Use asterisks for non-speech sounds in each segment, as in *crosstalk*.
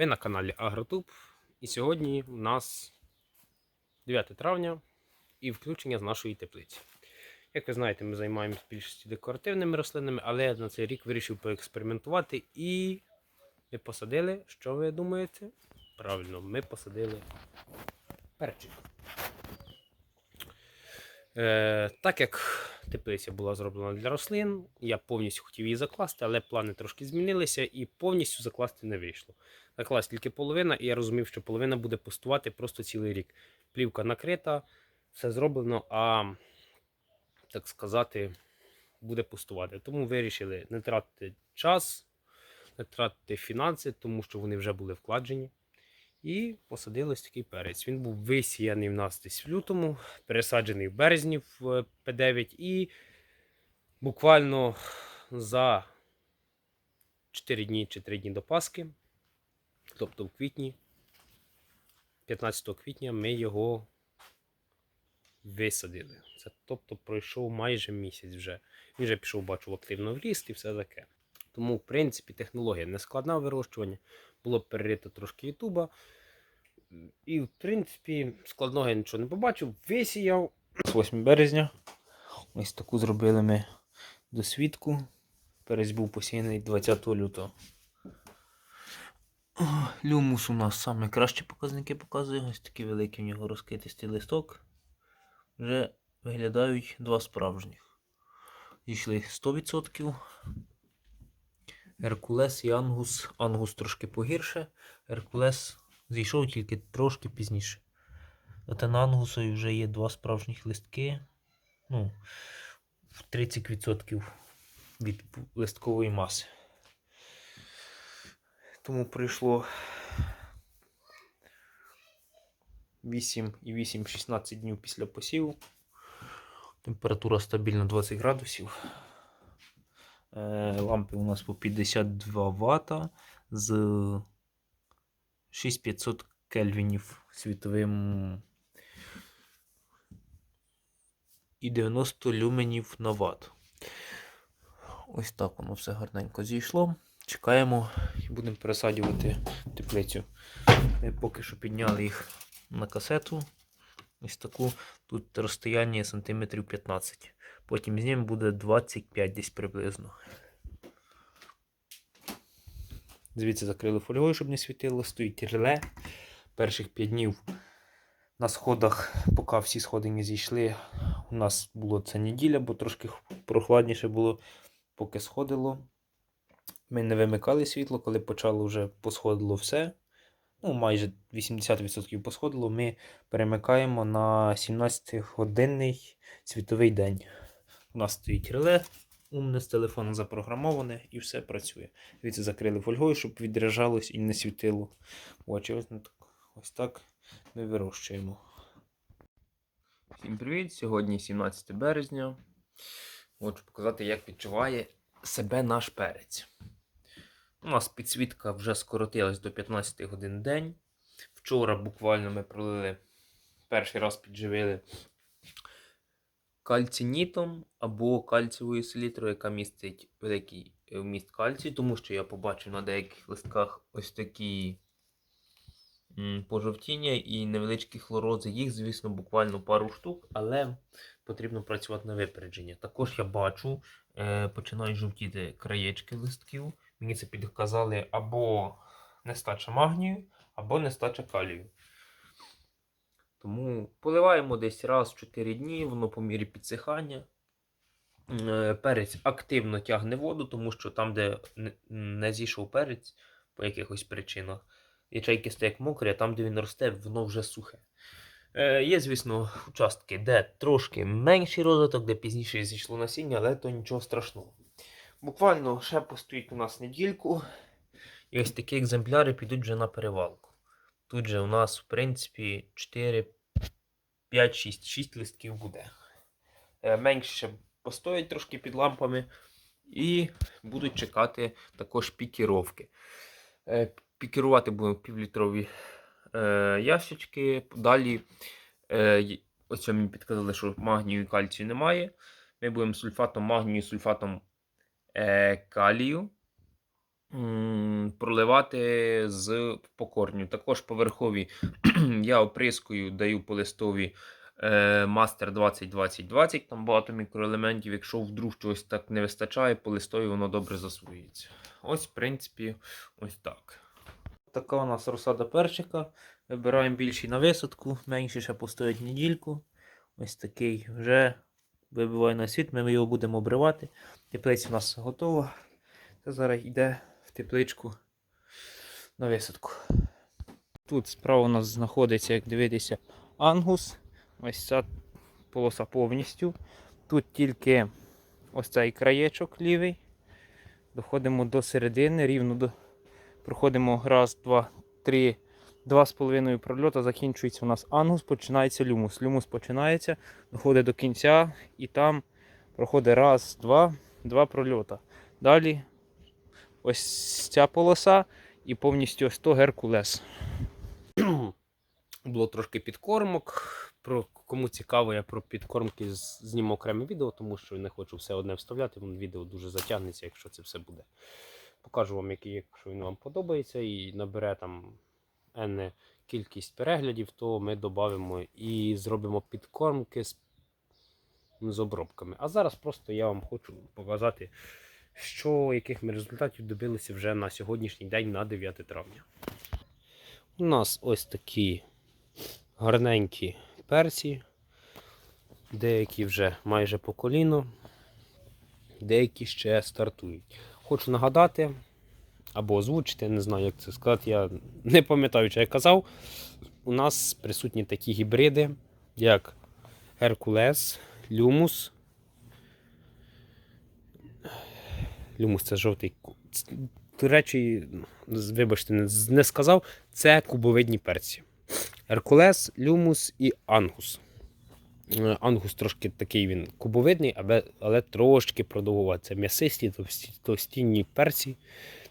Ви на каналі Агротуб. І сьогодні у нас 9 травня і включення з нашої теплиці. Як ви знаєте, ми займаємося більшістю декоративними рослинами, але я на цей рік вирішив поекспериментувати і ми посадили, що ви думаєте? Правильно, ми посадили перчик. Е, так як теплиця була зроблена для рослин, я повністю хотів її закласти, але плани трошки змінилися і повністю закласти не вийшло. Закласти тільки половина, і я розумів, що половина буде пустувати просто цілий рік. Плівка накрита, все зроблено, а так сказати, буде пустувати. Тому вирішили не тратити час, не тратити фінанси, тому що вони вже були вкладені. І посадили ось такий перець. Він був висіяний в нас десь в лютому, пересаджений в березні в е, П9 і буквально за 4 дні чи 3 дні до Пасхи, тобто в квітні, 15 квітня, ми його висадили. Це тобто пройшов майже місяць вже. Він вже пішов, бачу, активно в ріст і все таке. Тому, в принципі, технологія не складна в Було перерито трошки Ютуба. І, в принципі, складного я нічого не побачив. Висіяв. *clears throat* 8 березня. Ось таку зробили ми досвідку. Перець був посіяний 20 лютого. Люмус у нас саме кращі показники показує. Ось такий великий у нього розкитистий листок. Вже виглядають два справжніх. Зійшли 100%. Геркулес і Ангус. Ангус трошки погірше. Геркулес зійшов тільки трошки пізніше. Зате на Ангусові вже є два справжніх листки. Ну, в 30% від листкової маси. Тому пройшло 8 і 8-16 днів після посіву. Температура стабільна 20 градусів. Е, Лампи у нас по 52 Вт з 6500 кельвінів світовим і 90 люменів на ватт. Ось так воно все гарненько зійшло. Чекаємо і будемо пересаджувати теплицю. Ми поки що підняли їх на касету. Ось таку. Тут розстояння сантиметрів 15. Потім з ним буде 25 десь приблизно. Звідси закрили фольгою, щоб не світило. Стоїть реле. Перших 5 днів на сходах, поки всі сходи не зійшли, у нас було це неділя, бо трошки прохладніше було, поки сходило. Ми не вимикали світло, коли почало вже посходило все. Ну, майже 80% посходило. Ми перемикаємо на 17-годинний світовий день. У нас стоїть реле, умне з телефону запрограмоване і все працює. Звідси закрили фольгою, щоб відряджалось і не світило очі. Ось так, ось так ми вирощуємо. Всім привіт! Сьогодні 17 березня. Хочу показати, як відчуває себе наш перець. У нас підсвітка вже скоротилась до 15 годин день. Вчора буквально ми пролили перший раз підживили кальцинітом або кальцієвою селітрою, яка містить великий е, вміст кальцію, тому що я побачив на деяких листках ось такі пожовтіння і невеличкі хлорози. Їх, звісно, буквально пару штук, але потрібно працювати на випередження. Також я бачу, е, починають жовтіти краєчки листків. Мені це підказали або нестача магнію, або нестача калію. Тому поливаємо десь раз в 4 дні, воно по мірі підсихання. Е, Перець активно тягне воду, тому що там, де не- зійшов перець по якихось причинах, ячейки стоять мокрі, а там, де він росте, воно вже сухе. Е, Є, звісно, участки, де трошки менший розвиток, де пізніше зійшло насіння, але то нічого страшного. Буквально ще постоїть у нас недільку, і ось такі екземпляри підуть вже на перевалку. Тут же у нас, в принципі, 4, 5, 6, 6 листків буде. Е, Менше постоять трошки під лампами і будуть чекати також пікіровки. Е, Пікірувати будемо півлітрові е, ящички. Далі, ось мені підказали, що магнію і кальцію немає. Ми будемо сульфатом магнію, сульфатом калію проливати з покорню. Також поверхові *clears throat* я оприскую, даю по листові е, Master 20-20-20, там багато мікроелементів. Якщо вдруг чогось так не вистачає, по листові воно добре засвоюється. Ось, в принципі, ось так. Така у нас розсада перчика. Вибираємо більший на висадку, менший ще постоять недільку. Ось такий вже вибиває на світ, ми його будемо обривати. Теплиця у нас готова. Це зараз йде тепличку на висадку. Тут справа у нас знаходиться, як дивитися, ангус. Ось ця полоса повністю. Тут тільки ось цей краєчок лівий. Доходимо до середини, рівно до. Проходимо раз, два, три, два з половиною прольота. Закінчується у нас ангус, починається люмус. Люмус починається, доходить до кінця і там проходить раз, два, два прольота. Далі ось ця полоса і повністю ось то Геркулес. *clears throat* Було трошки підкормок. Про кому цікаво, я про підкормки зніму окреме відео, тому що не хочу все одне вставляти. Воно відео дуже затягнеться, якщо це все буде. Покажу вам, який, якщо він вам подобається і набере там енне кількість переглядів, то ми додамо і зробимо підкормки з, з обробками. А зараз просто я вам хочу показати, що яких ми результатів добилися вже на сьогоднішній день, на 9 травня. У нас ось такі гарненькі перці. Деякі вже майже по коліно, деякі ще стартують. Хочу нагадати або озвучити, не знаю, як це сказати. Я не пам'ятаю, що я казав. У нас присутні такі гібриди, як Hercules, Люмус. Люмус це жовтий. До речі, вибачте, не, сказав. Це кубовидні перці. Геркулес, Люмус і Ангус. Е, Ангус трошки такий він кубовидний, але, але трошки продовгувати. Це м'ясисті, товсті, товстінні перці.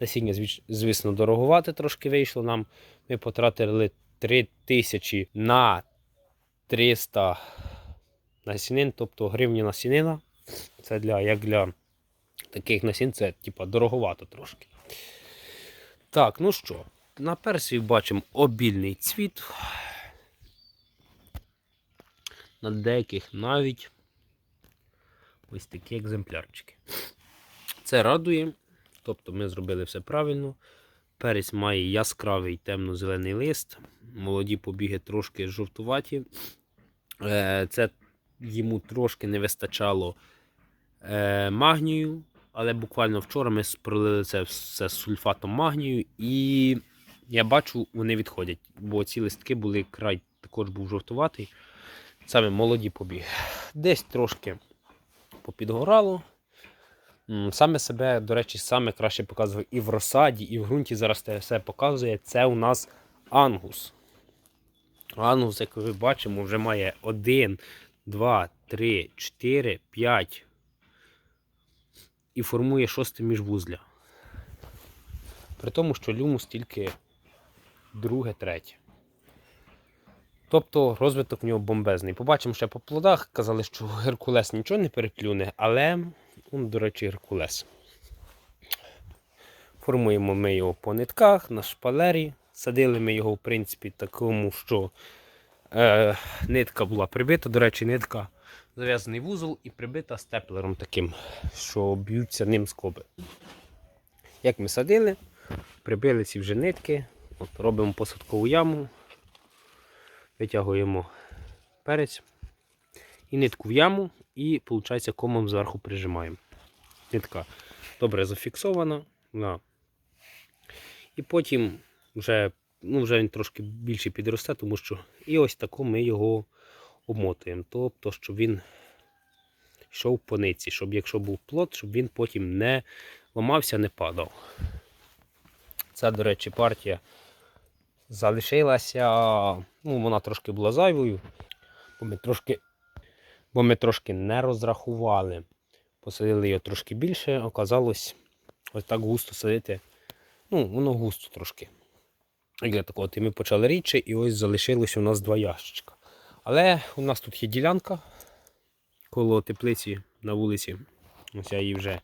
Насіння, звісно, дороговате трошки вийшло нам. Ми потратили 3 тисячі на 300 насінин, тобто гривні насінина. Це для, як для таких насін, це типа дороговато трошки. Так, ну що, на персі бачимо обільний цвіт. На деяких навіть ось такі екземплярчики. Це радує. Тобто ми зробили все правильно. Перець має яскравий темно-зелений лист. Молоді побіги трошки жовтуваті. Е, Це йому трошки не вистачало е, магнію, але буквально вчора ми пролили це все з сульфатом магнію, і я бачу, вони відходять, бо ці листки були край також був жовтуватий. Саме молоді побіги. Десь трошки попідгорало. Саме себе, до речі, саме краще показує і в розсаді, і в ґрунті зараз те все показує. Це у нас ангус. Ангус, як ви бачимо, вже має 1, 2, 3, 4, 5 і формує шосте міжвузля. При тому, що люмус тільки друге, третє. Тобто розвиток в нього бомбезний. Побачимо ще по плодах. Казали, що Геркулес нічого не переплюне, але, он, до речі, Геркулес. Формуємо ми його по нитках, на шпалері. Садили ми його, в принципі, такому, що е, нитка була прибита. До речі, нитка зав'язаний вузол і прибита степлером таким, що б'ються ним скоби. Як ми садили, прибили ці вже нитки, от, робимо посадкову яму, витягуємо перець і нитку в яму, і, виходить, комом зверху прижимаємо. Нитка добре зафіксована. Да. І потім вже, ну, вже він трошки більше підросте, тому що і ось тако ми його обмотуємо. Тобто, щоб він йшов по ниці, щоб якщо був плод, щоб він потім не ламався, не падав. Це, до речі, партія залишилася. Ну, вона трошки була зайвою, бо ми трошки, бо ми трошки не розрахували. Посадили його трошки більше, оказалось ось так густо садити. Ну, воно густо трошки. Для такого, ми почали рідше, і ось залишилося у нас два ящичка. Але у нас тут є ділянка коло теплиці на вулиці. Ось я її вже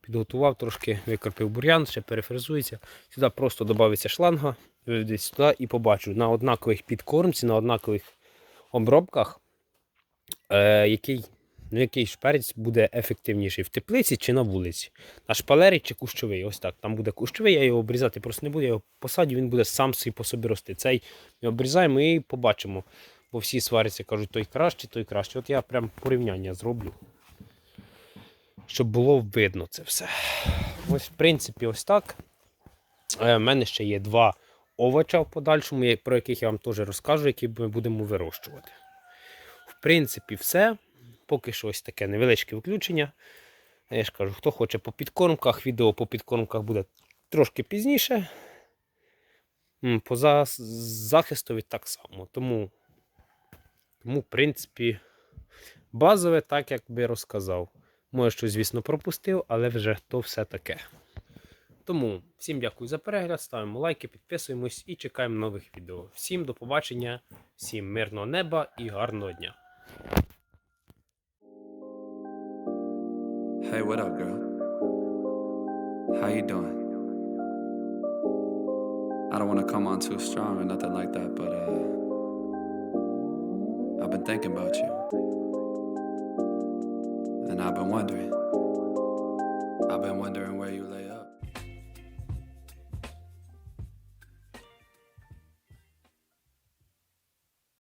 підготував трошки, викорпив бур'ян, ще перефрезується. Сюди просто додається шланга, виведеться сюди і побачу на однакових підкормці, на однакових обробках, е, який, ну, який ж перець буде ефективніший в теплиці чи на вулиці. На шпалері чи кущовий. Ось так. Там буде кущовий, я його обрізати просто не буду, я його посадю, він буде сам собі по собі рости. Цей ми обрізаємо і побачимо. Бо всі сваряться, кажуть, той краще, той краще. От я прям порівняння зроблю. Щоб було видно це все. Ось, в принципі, ось так. У мене ще є два овоча в подальшому, про яких я вам теж розкажу, які ми будемо вирощувати. В принципі, все. Поки що ось таке невеличке включення. Я ж кажу, хто хоче по підкормках, відео по підкормках буде трошки пізніше. По за- захистові так само. Тому, тому, в принципі, базове, так як би розказав. Може, щось, звісно, пропустив, але вже то все таке. Тому всім дякую за перегляд, ставимо лайки, підписуємось і чекаємо нових відео. Всім до побачення, всім мирного неба і гарного дня. Hey, what up, girl? How you doing? I don't want to come on too strong or nothing like that, but uh, I've been thinking about you, and I've been wondering. I've been wondering where you lay